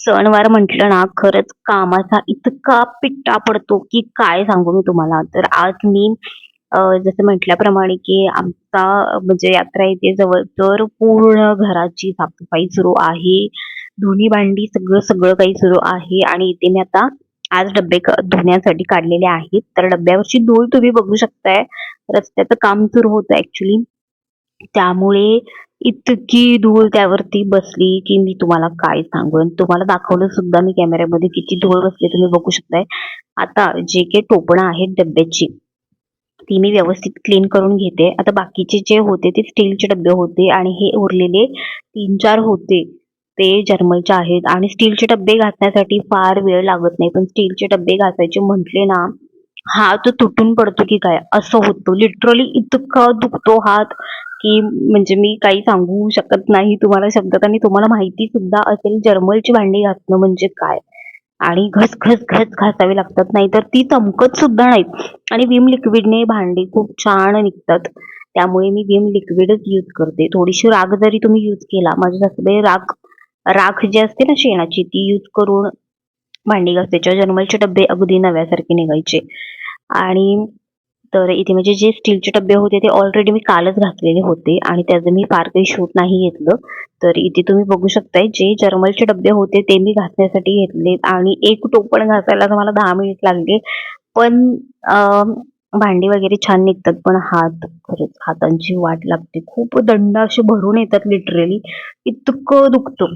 सणवार म्हटलं ना खरंच कामाचा इतका पिट्टा पडतो की काय सांगू मी तुम्हाला. तर आज मी जसं म्हटल्याप्रमाणे की आमचा म्हणजे यात्रा येते जवळ तर पूर्ण घराची साफसफाई सुरू आहे. धुणी भांडी सगळं सगळं काही सुरू आहे. आणि इथे मी आता आज डब्बे धुण्यासाठी काढलेले आहेत. तर डब्यावरची धूळ तुम्ही बघू शकताय. रस्त्याचं काम सुरू होतं ऍक्च्युली त्यामुळे इतकी धूळ त्यावरती बसली की मी तुम्हाला काय सांगू आणि तुम्हाला दाखवलं सुद्धा मी कॅमेऱ्यामध्ये किती धूळ बसली तुम्ही बघू शकताय. आता जे काही टोपणं आहेत डब्याची ती मी व्यवस्थित क्लीन करून घेते. आता बाकीचे जे होते ते स्टीलचे डबे होते आणि हे उरलेले तीन चार होते. ते जर्मलचे आहेत आणि स्टीलचे डबे घासण्यासाठी फार वेळ लागत नाही. पण स्टीलचे डबे घासायचे म्हटले ना हात तुटून पडतो की काय? असं होतं. लिटरली इतका दुखतो हात. की म्हणजे मी काही सांगू शकत नाही तुम्हाला शब्दात आणि तुम्हाला माहिती सुद्धा असेल जर्मलची भांडी घासणं म्हणजे काय. आणि घस घस घस घासावी लागतात नाहीतर ती चमकत सुद्धा नाहीत. आणि विम लिक्विडने भांडी खूप छान निघतात. त्यामुळे मी विम लिक्विडच यूज करते. थोडीशी राख जरी तुम्ही यूज केला माझ्या सासूबाई राख राख जी असते ना शेणाची ती यूज करून भांडी घासायच्या. जर्मलचे डबे अगदी नव्यासारखे निघायचे. आणि तर इथे म्हणजे जे स्टीलचे डबे होते ते ऑलरेडी मी कालच घातलेले होते आणि त्याचं मी फार काही शूट नाही घेतलं. तर इथे तुम्ही बघू शकताय जे जर्मलचे डबे होते ते मी घासण्यासाठी घेतले आणि एक टोपण घासायला तर मला दहा मिनिट लागले. पण भांडी वगैरे छान निघतात पण हात खरंच हातांची वाट लागते. खूप दंड असे भरून येतात लिटरली इतकं दुखतं.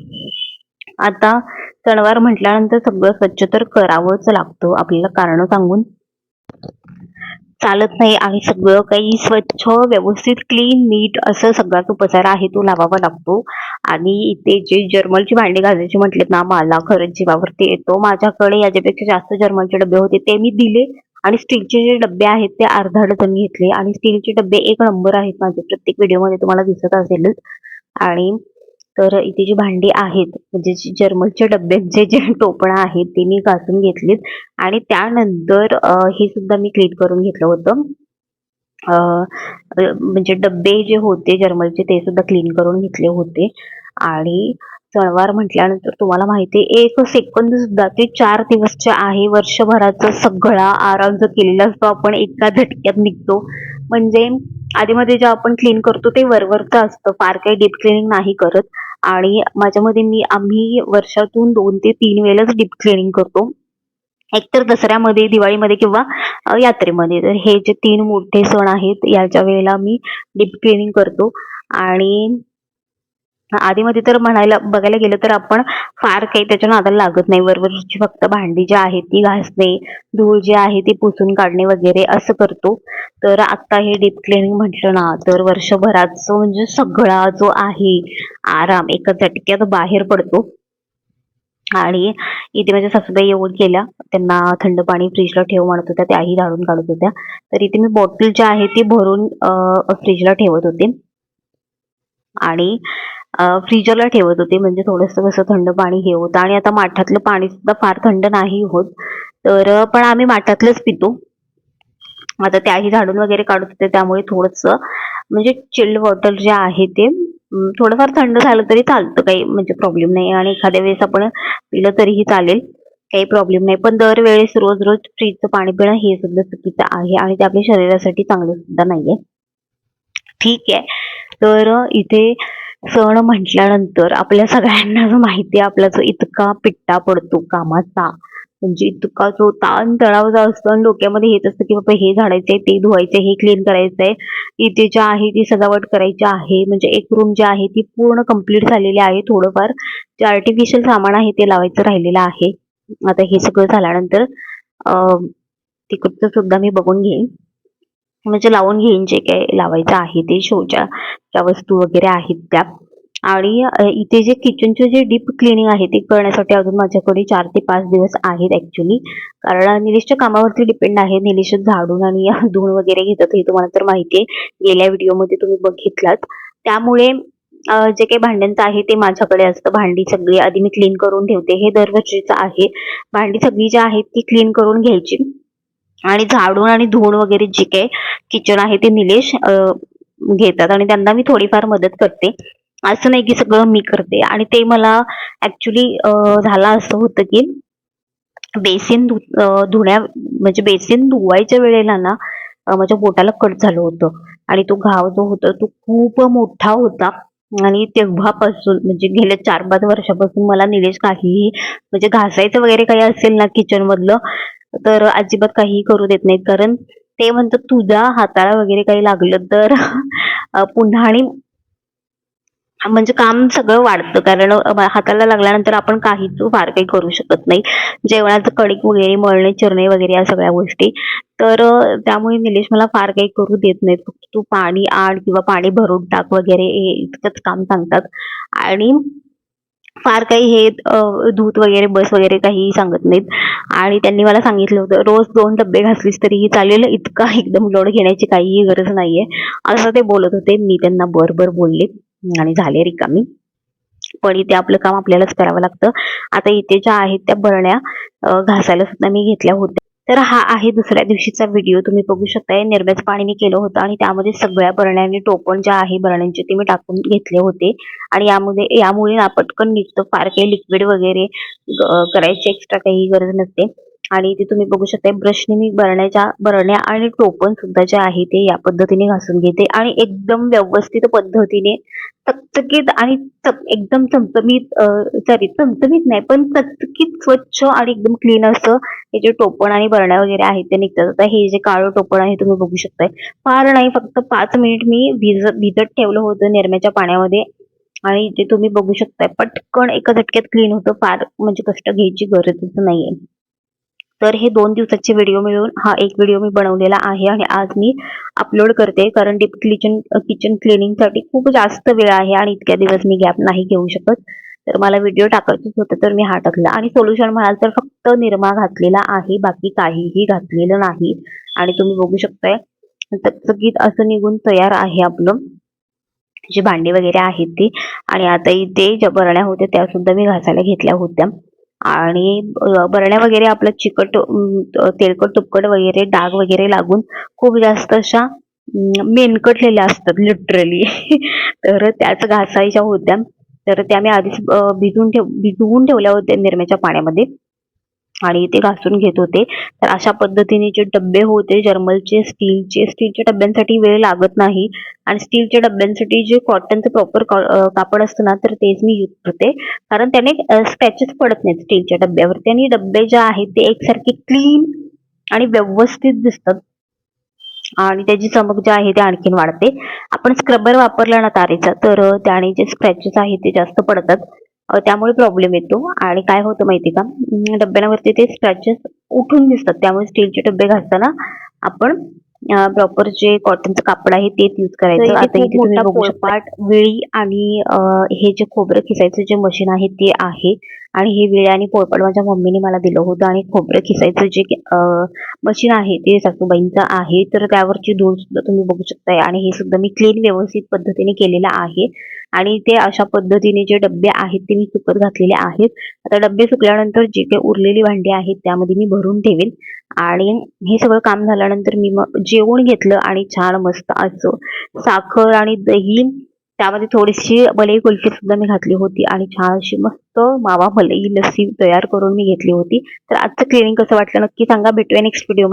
आता सणवार म्हटल्यानंतर सगळं स्वच्छ तर करावंच लागतं. आपल्याला कारण सांगून. चालत नाही आणि सगळं काही स्वच्छ व्यवस्थित क्लीन नीट असं सगळाच उपचार आहे तो लावावा लागतो. आणि इथे जे जर्मलची भांडी घालायची म्हटलेत ना मला खरंच जीवावरती येतो. माझ्याकडे याच्यापेक्षा जास्त जर्मलचे डबे होते ते मी दिले आणि स्टीलचे जे डबे आहेत ते अर्धा डझन घेतले. आणि स्टीलचे डबे एक नंबर आहेत माझे प्रत्येक व्हिडिओमध्ये तुम्हाला दिसत असेलच. आणि तर इथे जी भांडी आहेत म्हणजे जी जर्मलच्या डब्यात जे जे टोपणं आहेत ते मी घासून घेतलीत. आणि त्यानंतर हे सुद्धा मी क्लीन करून घेतलं होतं. म्हणजे डब्बे जे होते जर्मलचे ते सुद्धा क्लीन करून घेतले होते. आणि सणवार म्हटल्यानंतर तुम्हाला माहिती आहे एक सेकंद सुद्धा ते चार दिवसचे आहे वर्षभराचा सगळा आराम जो केलेला असतो आपण एका झटक्यात निघतो. म्हणजे आधीमध्ये जे आपण क्लीन करतो ते वरवरचं असतं. फार काही डीप क्लिनिंग नाही करत. आणि माझ्यामध्ये मी आम्ही वर्षातून दोन ते तीन वेळेलाच डीप क्लिनिंग करतो. एकतर दसऱ्यामध्ये दिवाळीमध्ये किंवा यात्रेमध्ये. तर हे जे तीन मोठे सण आहेत याच्या वेळेला मी डीप क्लिनिंग करतो. आणि आधीमध्ये तर म्हणायला बघायला गेलं तर आपण फार काही त्याच्या नादाला लागत नाही. वरवरची फक्त भांडी जी आहेत ती घासणे धूळ जी आहे ती पुसून काढणे वगैरे असं करतो. तर आता हे डीप क्लिनिंग म्हटलं ना तर वर्षभराचं म्हणजे सगळा जो आहे आराम एका झटक्यात बाहेर पडतो. आणि इथे माझ्या सासूबाई येऊन गेल्या. त्यांना थंड पाणी फ्रीजला ठेव म्हणत होत्या त्याही झाडून काढत होत्या. तर इथे मी बॉटल जी आहे ती भरून फ्रीजला ठेवत होते. आणि फ्रीजरला ठेवत होते. म्हणजे थोडंसं कसं थंड पाणी हे होतं. आणि आता माठातलं पाणी सुद्धा फार थंड नाही होत. तर पण आम्ही माठातलंच पितो. आता त्याही झाडून वगैरे काढत होते. त्यामुळे थोडंसं म्हणजे चिल्ड वॉटर जे आहे ते थोडंफार थंड झालं तरी चालतं. काही म्हणजे प्रॉब्लेम नाही. आणि एखाद्या वेळेस आपण पिलं तरीही चालेल. काही प्रॉब्लेम नाही. पण दरवेळेस रोज रोज फ्रीजचं पाणी पिणं हे सुद्धा चुकीचं आहे. आणि ते आपल्या शरीरासाठी चांगलं सुद्धा नाहीये. ठीक आहे. तर इथे सण म्हटल्यानंतर आपल्या सगळ्यांना जो माहिती आहे आपला जो इतका पिट्टा पडतो कामाचा. म्हणजे इतका जो ताण तणाव जो असतो आणि डोक्यामध्ये हेच असतं की बाबा हे झाडायचंय ते धुवायचंय हे क्लीन करायचंय. इथे जे आहे ती सजावट करायची आहे. म्हणजे एक रूम जी आहे ती पूर्ण कंप्लीट झालेली आहे. थोडंफार जे आर्टिफिशियल सामान आहे ते लावायचं राहिलेलं आहे. आता हे सगळं झाल्यानंतर अं, तिकडचं सुद्धा मी बघून घेईन. म्हणजे लावून घेईन जे काही लावायचं आहे ते शोच्या त्या वस्तू वगैरे आहेत त्या. आणि इथे जे किचनचे जे डीप क्लिनिंग आहे ते करण्यासाठी अजून माझ्याकडे चार ते पाच दिवस आहेत ऍक्च्युली कारण निलेशच्या कामावरती डिपेंड आहे. निलेश झाडून आणि धुण वगैरे घेतात हे तुम्हाला तर माहिती आहे. गेल्या व्हिडिओमध्ये तुम्ही बघितलात. त्यामुळे जे काही भांड्यांचं आहे ते माझ्याकडे असतं. भांडी सगळी आधी मी क्लीन करून ठेवते. हे दरवर्षीचं आहे. भांडी सगळी जी आहेत ती क्लीन करून घ्यायची. आणि झाडून आणि धुवून वगैरे जे काही किचन आहे ते निलेश घेतात. आणि त्यांना मी थोडीफार मदत करते. असं नाही की सगळं मी करते. आणि ते मला ऍक्च्युली झालं असं होतं की बेसिन धुण्या म्हणजे बेसिन धुवायच्या वेळेला ना माझ्या बोटाला कट झालं होतं. आणि तो घाव जो होता तो खूप मोठा होता. आणि तेव्हापासून म्हणजे गेल्या चार पाच वर्षापासून मला निलेश काहीही म्हणजे घासायचं वगैरे काही असेल ना किचन मधलं तर अजिबात काहीही करू देत नाहीत. कारण ते म्हणतात तुझ्या हाताला वगैरे काही लागलं तर पुन्हा आणि म्हणजे काम सगळं वाढतं. कारण हाताला लागल्यानंतर आपण काहीच फार काही करू शकत नाही. जेवणाचं कडीक वगैरे मळणे चिरणे वगैरे या सगळ्या गोष्टी. तर त्यामुळे निलेश मला फार काही करू देत नाहीत. फक्त तू पाणी आण किंवा पाणी भरून टाक वगैरे हे इतकंच काम सांगतात. आणि फार काही हे धूत वगैरे बस वगैरे काही सांगत नाहीत. आणि त्यांनी मला सांगितलं होतं रोज दोन डब्बे घासलीस तरीही चालेल इतका एकदम लोड घेण्याची काहीही गरज नाहीये. असं ते बोलत होते. मी त्यांना बर बर बोलले आणि झाले रिकामी. पण इथे आपलं काम आपल्यालाच करावं लागतं. आता इथे ज्या आहेत त्या बरण्या घासायला सुद्धा मी घेतल्या होत्या. तर हा आहे दुसऱ्या दिवशीचा व्हिडिओ तुम्ही बघू शकताय निर्म्याचं पाणी मी केलं होतं आणि त्यामध्ये सगळ्या बरण्यांनी टोपण ज्या आहे बरण्यांचे ते मी टाकून घेतले होते. आणि यामध्ये यामुळे ना पटकन निघतं फार काही लिक्विड वगैरे करायची एक्स्ट्रा काही गरज नसते. आणि इथे तुम्ही बघू शकता ब्रशने मी बरण्याच्या बरण्या आणि टोपण सुद्धा जे आहे ते या पद्धतीने घासून घेते. आणि एकदम व्यवस्थित पद्धतीने चकचकीत आणि एकदम चमचमीत सॉरी चमचमीत नाही पण चकचकीत स्वच्छ आणि एकदम क्लीन असं हे जे टोपण आणि बरण्या वगैरे आहेत ते निघतात. आता हे जे काळं टोपण आहे तुम्ही बघू शकताय. फार नाही फक्त पाच मिनिट मी भिजत भिजत ठेवलं होतं निरम्याच्या पाण्यामध्ये. आणि जे तुम्ही बघू शकताय पटकन एका झटक्यात क्लीन होतं. फार म्हणजे कष्ट घ्यायची गरजच नाहीये. तर हे दोन दिवसाचे व्हिडिओ मिळून हा एक व्हिडिओ मी बनवलेला आहे आणि आज मी अपलोड करते. कारण डीप किचन किचन क्लिनिंगसाठी खूप जास्त वेळ आहे आणि इतक्या दिवस मी गॅप नाही घेऊ शकत. तर मला व्हिडिओ टाकायचंच होतं तर मी हा टाकला. आणि सोल्युशन म्हणाल तर फक्त निरमा घातलेला आहे बाकी काहीही घातलेलं नाही. आणि तुम्ही बघू शकताय चकचकीत असं निघून तयार आहे आपलं. जे भांडी वगैरे आहेत ती. आणि आता इथे ज्या बरण्या होत्या त्या सुद्धा मी घासायला घेतल्या होत्या. आणि बरण्या वगैरे आपलं चिकट तेलकट तुपकट वगैरे डाग वगैरे लागून खूप जास्त अशा मेनकटलेल्या असतात लिटरली तर त्याच घासायच्या होत्या. तर त्या मी आधीच भिजून ठेव भिजवून ठेवल्या होत्या निरम्याच्या पाण्यामध्ये. आणि ते घासून घेत होते. तर अशा पद्धतीने जे डब्बे होते जर्मलचे स्टीलचे स्टीलच्या डब्यांसाठी वेळ लागत नाही. आणि स्टीलच्या डब्यांसाठी जे कॉटनचं प्रॉपर कापड असतं ना तर तेच मी यूज करते. कारण त्याने स्क्रॅचेस पडत नाहीत स्टीलच्या डब्यावरती आणि डब्बे जे आहेत ते एकसारखे क्लीन आणि व्यवस्थित दिसतात. आणि त्याची चमक जी आहे ते आणखीन वाढते. आपण स्क्रबर वापरला ना तारेचा तर त्याने जे स्क्रॅचेस आहेत ते जास्त पडतात. त्यामुळे प्रॉब्लेम येतो. आणि काय होतं माहिती का? डब्यांवरती ते स्क्रॅचेस उठून दिसतात. त्यामुळे स्टीलचे डबे घासताना आपण प्रॉपर जे कॉटनचं कापड आहे तेच यूज करायचं. आता इथे तुम्ही बघू शकता वेळी आणि हे जे खोबरं खिसायचं जे मशीन आहे ते आहे. आणि हे वेळी आणि पोळपाट माझ्या मम्मीने मला दिलं होतं. आणि खोबरं खिसायचं जे मशीन आहे ते सासूबाईंचं आहे. तर त्यावरची धूळ सुद्धा तुम्ही बघू शकताय. आणि हे सुद्धा मी क्लीन व्यवस्थित पद्धतीने केलेलं आहे. आणि ते अशा पद्धतीने जे डबे आहेत ते मी सुकत घातलेले आहेत. आता डबे सुकल्यानंतर जे काही उरलेली भांडी आहेत त्यामध्ये मी भरून ठेवेन. आणि हे सगळं काम झाल्यानंतर मी मग जेवण घेतलं आणि छान मस्त असं साखर आणि दही त्यामध्ये थोडीशी मलई कुल्फी सुद्धा मी घातली होती आणि छान अशी मस्त मावा मलई लस्सी तयार करून मी घेतली होती. तर आजचं क्लिनिंग कसं वाटलं नक्की सांगा. भेटूया नेक्स्ट व्हिडिओमध्ये